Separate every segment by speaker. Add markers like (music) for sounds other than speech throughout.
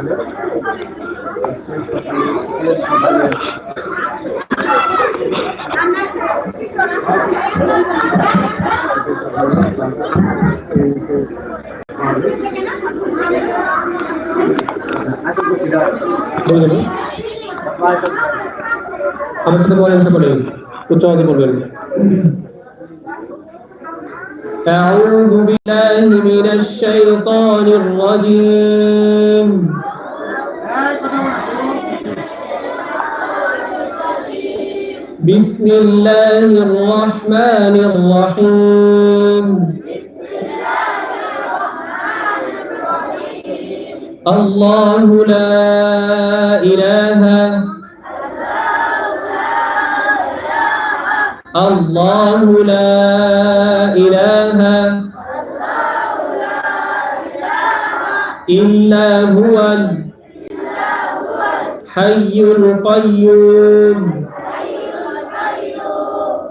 Speaker 1: আমার সাথে বলেন তো বলেন
Speaker 2: উচ্চ আওয়াজে বলবেন أعوذ بالله من الشيطان الرجيم بسم الله الرحمن الرحيم الله لا إله الله لا إله إلا هو الحي القيوم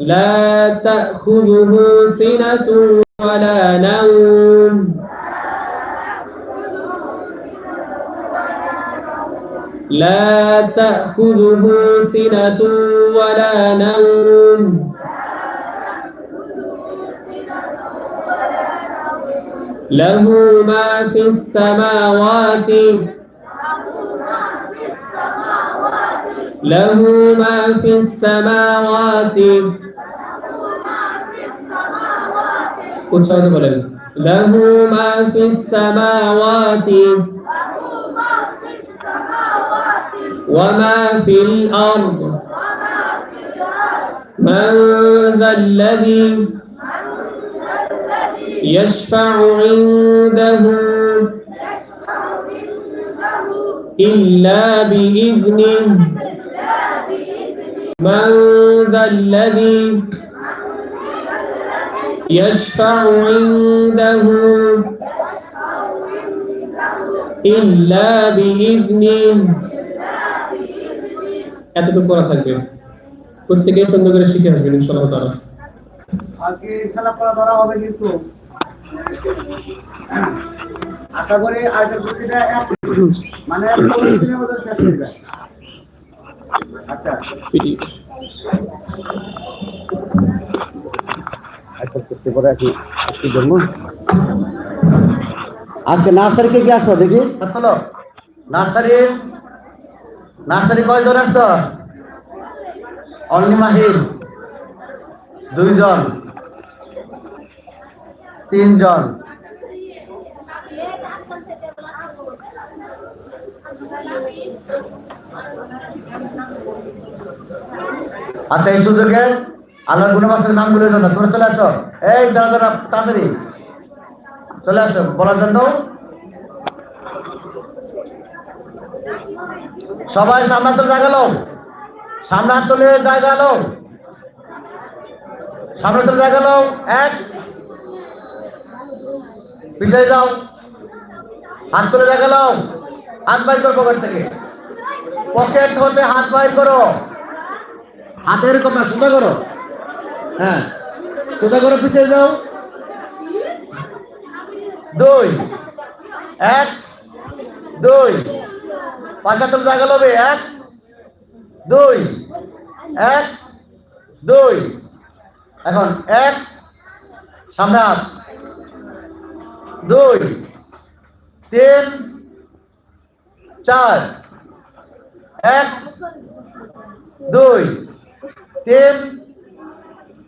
Speaker 2: لا تأخذه سنة ولا نوم لا تأخذه سنة ولا نوم له ما في السماوات له ما في السماوات
Speaker 1: কোন সবাই বলেন
Speaker 2: له ما في السماوات وما في الأرض من ذا الذي يشفع عنده إلا بإذنه من ذا الذي يشفع عنده إلا بإذنه এতটুকু করা থাকবে প্রত্যেকে সুন্দর করে শিখে আসবেন ইনশাআল্লাহ তারা
Speaker 3: আজকে খেলা করা ধরা হবে কিন্তু আশা মানে আচ্ছা পারে একটু একটু জন্য আজকে নার্সারিকে কি আসছো দেখি শোনো নার্সারি নার্সারি কয়জন আসছো অনলি মাহির দুইজন তিনজন
Speaker 1: আচ্ছা এই সুযোগে
Speaker 3: আল্লাহর গুণবাসের নাম গুলো জন্য তোরা চলে আসো এই দাদা দাদা তাড়াতাড়ি চলে আসো বলার জন্য
Speaker 1: সবাই সামনে তো জাগালো
Speaker 3: সামনে তুলে জাগালো
Speaker 1: সামনে জায়গা জাগালো এক পিছিয়ে যাও হাত তুলে জাগালো হাত বাইর করো পকেট থেকে পকেট হতে হাত বাইর করো হাতের কমে সুন্দর করো হ্যাঁ সোজা করে পিছিয়ে যাও দুই এক দুই পাঁচাত্তর জায়গা লবে
Speaker 3: এক দুই এক দুই এখন এক সামনে দুই তিন চার এক দুই তিন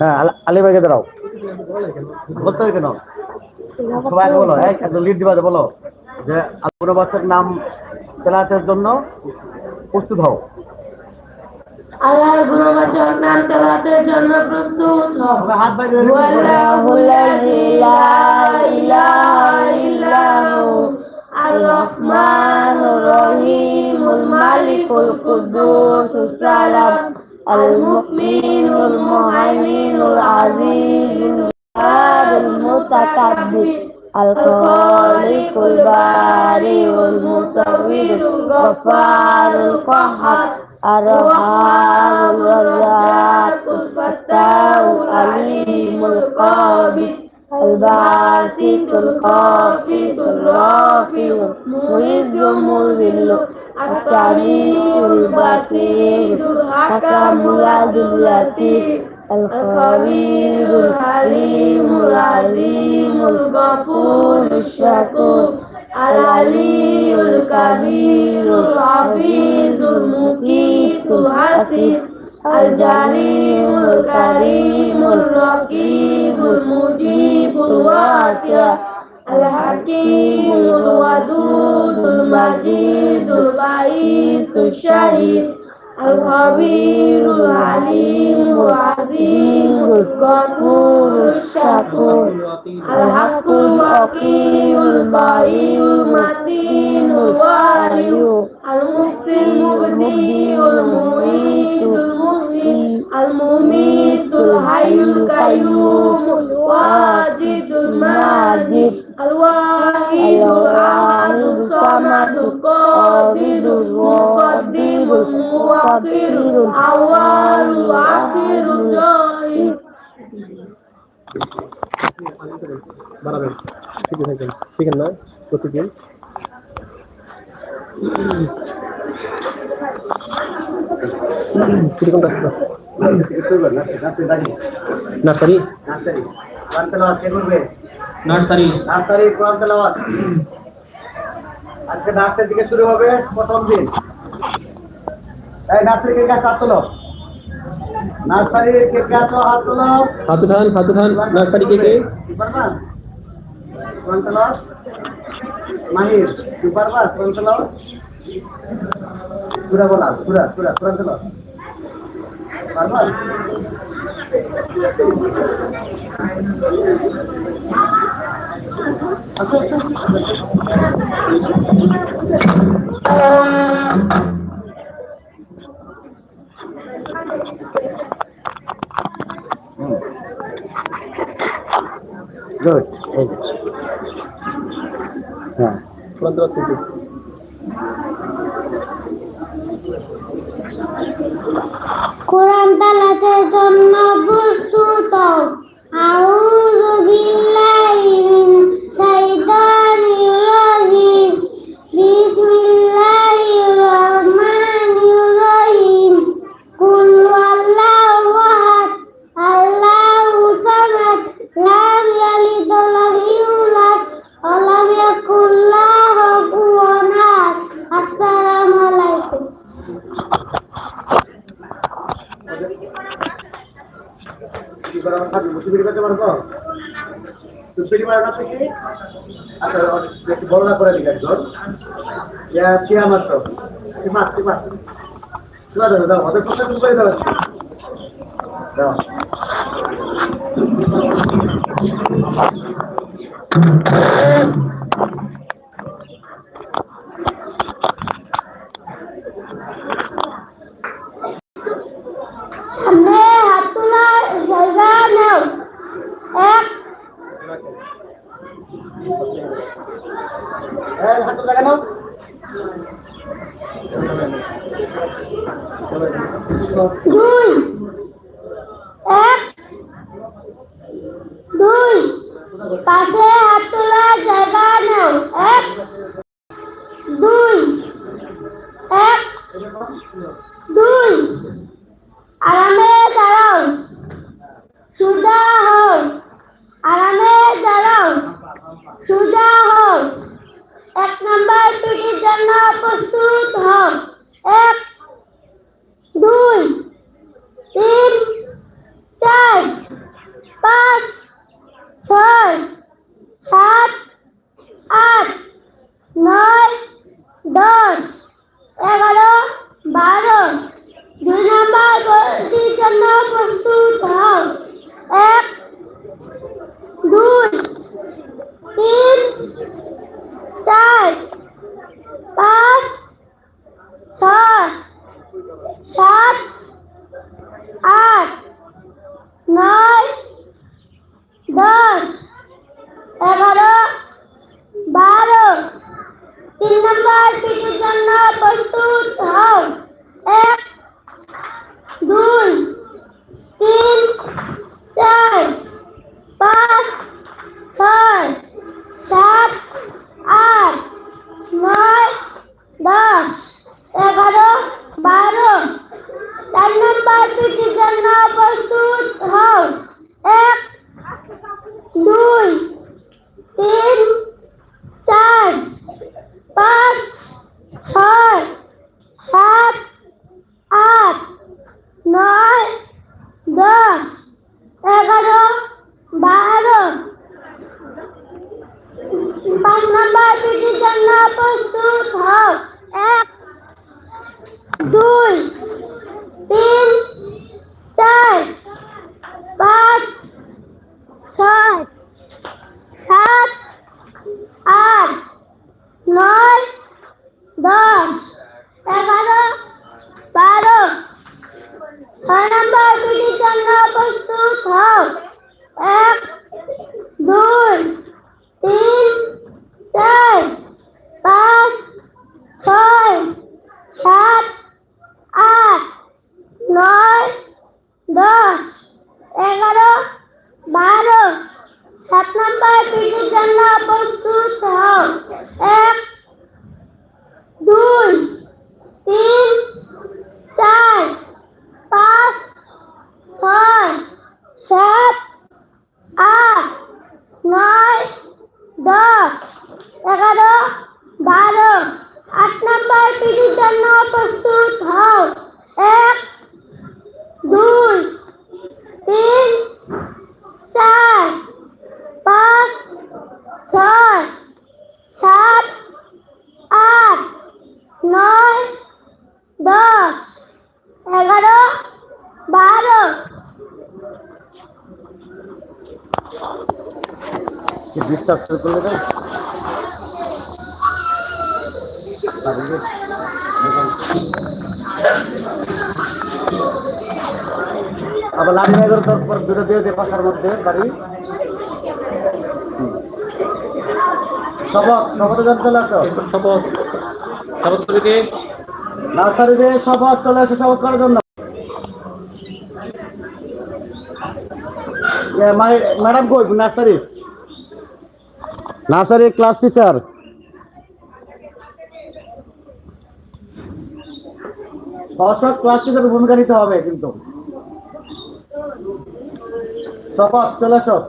Speaker 1: হ্যাঁ আলী ভাইকে দাঁড়াও বলতে কেন সবাই বলো হ্যাঁ
Speaker 3: লিড দিবা বলো যে কোনো বাচ্চার নাম তেলাতের জন্য
Speaker 1: প্রস্তুত হও
Speaker 2: আল্লাহর গুণবাচক
Speaker 4: নাম তেলাতের জন্য الجليل المهيمن المتكبر الخالق البارئ المصور الغفار القهار الرحمن الرزاق الفتاح العليم القابض الباسط القافض الرافع مهز مذل Asamiul bati, Basirul Hakamul Adul Latif al khawirul Halimul Alimul Ghafurus Syakur al aliul Kabirul Hafizul mukitul Hasib Al-Jalimul Karimul Raqibul Mujibul Wasya Al-Hakimul Wadudul Majidul الرئيس الشهيد الخبير العليم العظيم الغفور الشكور الحق الوقي المعين المتين الوالي المحيي المبدي المميت المحيي المميت الحي القيوم الواجد الماجد الواحد الاحد الصمد القادر المقدر الموقر الاول الاخر
Speaker 1: الظاهر
Speaker 2: বাড়াবেন ঠিক আছে ঠিক না প্রতিদিন
Speaker 3: আজকে নার্সারি থেকে শুরু হবে প্রথম দিন এই নার্সারি কে কাজ নার্সারি কে কাজ তো হাত তোলো হাত উঠান হাত উঠান নার্সারি কে কে মাহির মানে তুই পারবা কোরআন চালাও সুরা বলা সুরা সুরা কোরআন চালাও
Speaker 1: পারবা আচ্ছা আচ্ছা থেকে চেয়ারম্যান তো
Speaker 3: মারতে পারছি দাও ওদের কথা তুমি করে দাও
Speaker 1: Thank you.
Speaker 5: ato যুদ্ধ জন্য প্রস্তুত হও এক দুই তিন চার পাঁচ ছয় সাত আট নয় দশ এগারো বারো আট নম্বর পিঠির জন্য প্রস্তুত হও এক দুই তিন চার পাঁচ ছয় সাত আট নয় দশ এগারো বারো
Speaker 1: আবার লাভ নাই করে
Speaker 3: তোর দুটো দিয়ে পাশার মধ্যে বাড়ি
Speaker 1: শপথ শপথ করতে লাগতো চলে আসে শপথ করার জন্য ম্যাডাম কই নার্সারি নার্সারি ক্লাস টিচার দর্শক ক্লাস টিচার ভূমিকা নিতে হবে কিন্তু শপথ চলে সব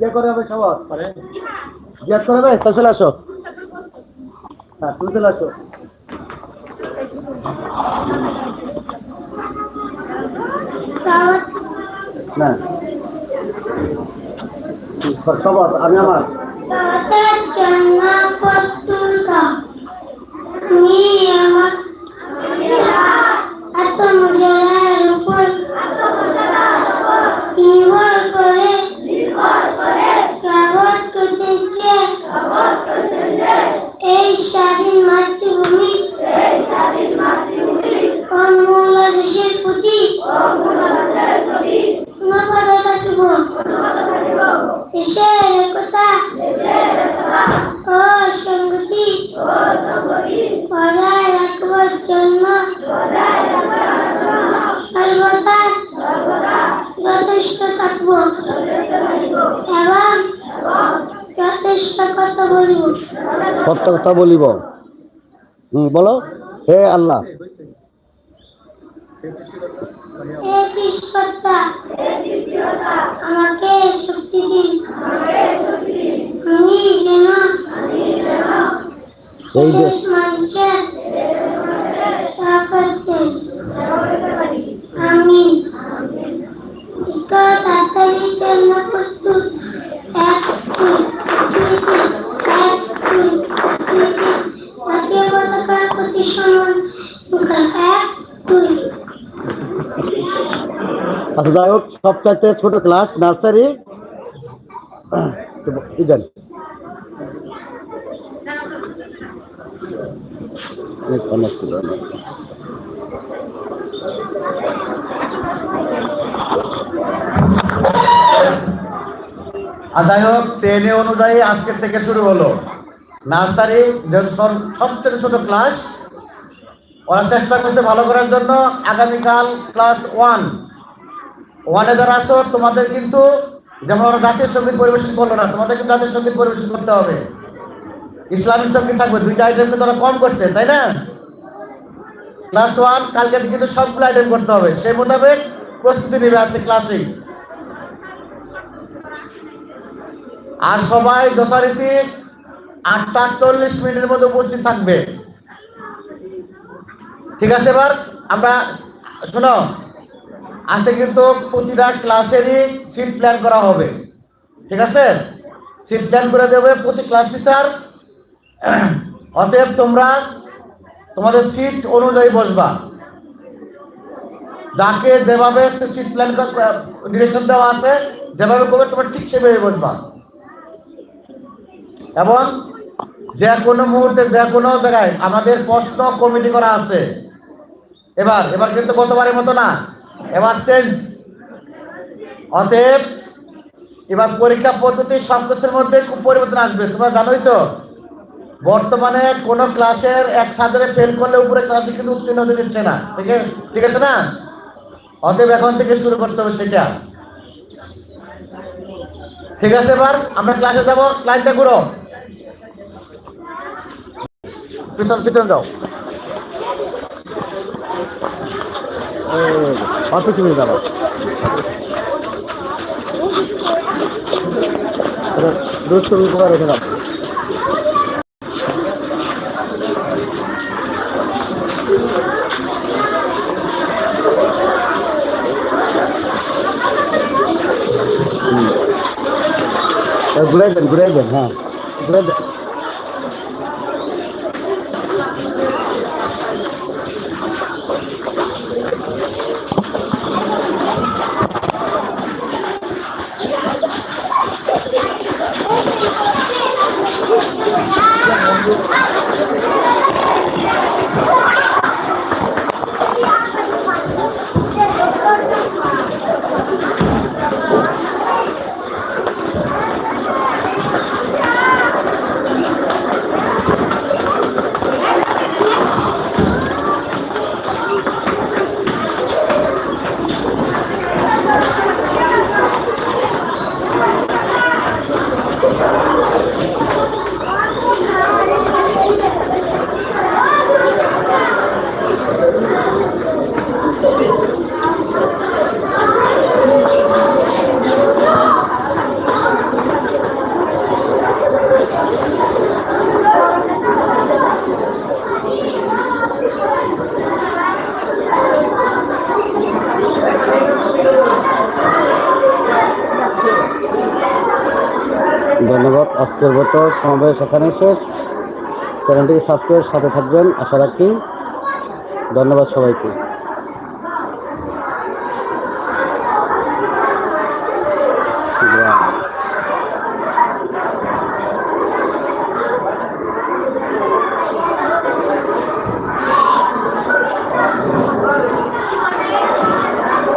Speaker 1: যে ইয়ে করে হবে সবার পারে জিজ্ঞাসা ইয়ে করবে তা চলে আসো হ্যাঁ তুমি চলে আসো
Speaker 3: হ্যাঁ। আমি আমার
Speaker 1: আমার সত্য কথা
Speaker 3: বলিব হুম বলো হে আল্লাহ
Speaker 5: আমি আমি তাড়াতাড়ি জন্য
Speaker 3: যাই হোক সব চারটে ছোট ক্লাস নার্সারি ইডেন যাই হোক শ্রেণী অনুযায়ী আজকের থেকে শুরু হলো নার্সারি সবচেয়ে ছোট ক্লাস ওরা চেষ্টা করছে ভালো করার জন্য আগামীকাল ক্লাস ওয়ান ওয়ানে যারা আসো তোমাদের কিন্তু যেমন ওরা জাতীয় সঙ্গীত পরিবেশন করলো না তোমাদের কিন্তু জাতীয় সঙ্গীত পরিবেশন করতে হবে ইসলামিক সঙ্গীত থাকবে দুইটা আইটেম কিন্তু ওরা কম করছে তাই না ক্লাস ওয়ান কালকে কিন্তু সবগুলো আইটেম করতে হবে সেই মোতাবেক প্রস্তুতি নেবে আজকে ক্লাসে আর সবাই যথারীতি আটটা চল্লিশ মিনিটের মধ্যে উপস্থিত থাকবে ঠিক আছে এবার আমরা শোনো আজকে কিন্তু প্রতিটা ক্লাসেরই সিট প্ল্যান করা হবে ঠিক আছে সিট প্ল্যান করে দেবে প্রতি ক্লাস টিচার (clears throat) অতএব তোমরা তোমাদের সিট অনুযায়ী বসবা যাকে যেভাবে সিট প্ল্যান ডিরেকশন দেওয়া আছে যেভাবে করবে তোমরা ঠিক সেভাবে বসবা এবং যে কোনো মুহূর্তে যে কোনো জায়গায় আমাদের প্রশ্ন কমিটি করা আছে এবার এবার কিন্তু গতবারের মতো না এমার্জেন্স অতএব এবার পরীক্ষা পদ্ধতি সব কিছুর মধ্যে খুব পরিবর্তন আসবে তোমরা জানোই তো বর্তমানে কোনো ক্লাসের এক সাজারে ফেল করলে উপরে ক্লাসে কিন্তু উত্তীর্ণ হতে দিচ্ছে না ঠিক আছে ঠিক আছে না অতএব এখন থেকে শুরু করতে হবে সেটা
Speaker 1: ঠিক আছে এবার আমরা ক্লাসে যাবো ক্লাসটা করো পিছন পিছন যাও
Speaker 3: ऑफिस में जाओ दोस्तों रुको रे जरा गुड आफ्टरनून गुड आफ्टरनून हां गुड आफ्टरनून আজকের মতো সমাবেশ এখানে শেষ
Speaker 1: চ্যানেলটিকে সাবস্ক্রাইব সাথে থাকবেন আশা রাখি ধন্যবাদ সবাইকে